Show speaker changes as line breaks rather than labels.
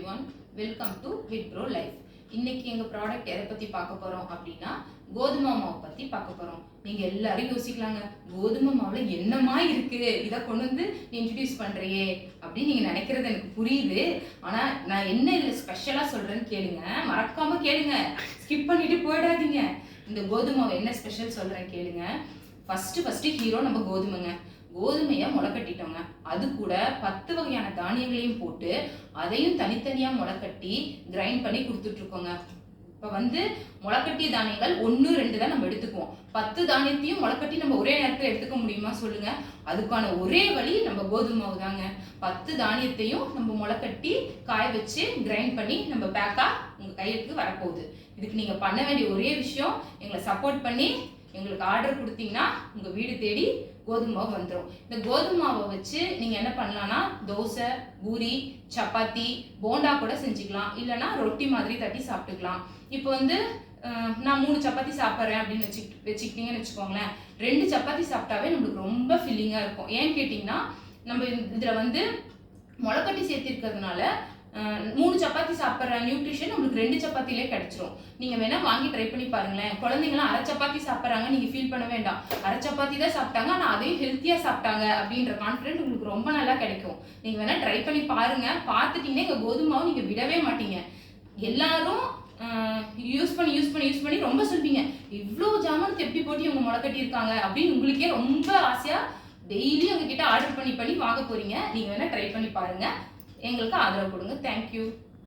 Everyone welcome to Vitro life இன்னைக்கு எங்க product எதை பத்தி பார்க்க போறோம் அப்படின்னா கோதுமை மாவு பத்தி பார்க்க போறோம். நீங்க எல்லாரும் யோசிக்கலாங்க. கோதுமை மாவுல என்னமா இருக்கு? இதை கொண்டு வந்து நீ இன்ட்ரடியூஸ் பண்றியே அப்படின்னு நீங்க நினைக்கிறது எனக்கு புரியுது. ஆனா நான் என்ன இதுல ஸ்பெஷலா சொல்றேன்னு கேளுங்க. மறக்காம கேளுங்க. ஸ்கிப் பண்ணிட்டு போயிடாதீங்க. இந்த கோதுமை என்ன ஸ்பெஷல் சொல்றேன் கேளுங்க. ஃபர்ஸ்ட் ஃபர்ஸ்ட் ஹீரோ நம்ம கோதுமைங்க. கோதுமையை முளைக்கட்டிட்டோங்க. அது கூட பத்து வகையான தானியங்களையும் போட்டு அதையும் தனித்தனியாக முளைக்கட்டி கிரைண்ட் பண்ணி கொடுத்துட்ருக்கோங்க. இப்போ வந்து முளைக்கட்டிய தானியங்கள் ஒன்று ரெண்டு தான் நம்ம எடுத்துக்குவோம். பத்து தானியத்தையும் முளைக்கட்டி நம்ம ஒரே நேரத்தில் எடுத்துக்க முடியுமா சொல்லுங்க. அதுக்கான ஒரே வழி நம்ம கோதுமை மாவு தாங்க. பத்து தானியத்தையும் நம்ம முளைக்கட்டி காய வச்சு கிரைண்ட் பண்ணி நம்ம பேக்காக உங்கள் கையிலுக்கு வரப்போகுது. இதுக்கு நீங்கள் பண்ண வேண்டிய ஒரே விஷயம் எங்களை சப்போர்ட் பண்ணி எங்களுக்கு ஆர்டர் கொடுத்தீங்கன்னா உங்கள் வீடு தேடி கோதுமை மாவு வந்துடும் இந்த கோதுமை மாவை வச்சு நீங்கள் என்ன பண்ணலாம்னா தோசை பூரி சப்பாத்தி போண்டா கூட செஞ்சுக்கலாம். இல்லைன்னா ரொட்டி மாதிரி தட்டி சாப்பிட்டுக்கலாம். இப்போ வந்து நான் மூணு சப்பாத்தி சாப்பிட்றேன் அப்படின்னு வச்சு வச்சுக்கிட்டீங்கன்னு வச்சுக்கோங்களேன். ரெண்டு சப்பாத்தி சாப்பிட்டாவே நம்மளுக்கு ரொம்ப ஃபில்லிங்காக இருக்கும். ஏன்னு கேட்டிங்கன்னா நம்ம இதில் வந்து முளைக்கட்டி சேர்த்திருக்கிறதுனால மூணு சப்பாத்தி சாப்பிட்ற நியூட்ரிஷன் உங்களுக்கு ரெண்டு சப்பாத்திலே கிடைச்சிரும். நீங்க வேணா வாங்கி ட்ரை பண்ணி பாருங்களேன். குழந்தைங்களாம் அரை சப்பாத்தி சாப்பிட்றாங்க நீங்க ஃபீல் பண்ண வேண்டாம். அரை சப்பாத்தி தான் சாப்பிட்டாங்க ஆனா அதையும் ஹெல்த்தியா சாப்பிட்டாங்க அப்படின்ற கான்ஃபிடென்ட் உங்களுக்கு ரொம்ப நல்லா கிடைக்கும். நீங்க வேணா ட்ரை பண்ணி பாருங்க. பார்த்துட்டீங்கன்னா எங்க கோதுமாவும் நீங்க விடவே மாட்டீங்க. எல்லாரும் யூஸ் பண்ணி யூஸ் பண்ணி யூஸ் பண்ணி ரொம்ப சொல்வீங்க. இவ்வளோ ஜாமான் எப்படி போட்டு இவங்க முளைக்கட்டி இருக்காங்க அப்படின்னு உங்களுக்கே ரொம்ப ஆசையா டெய்லி உங்ககிட்ட ஆர்டர் பண்ணி பண்ணி வாங்க போறீங்க. நீங்க வேணா ட்ரை பண்ணி பாருங்க. எங்களுக்கு ஆதரவு கொடுங்க. தேங்க்யூ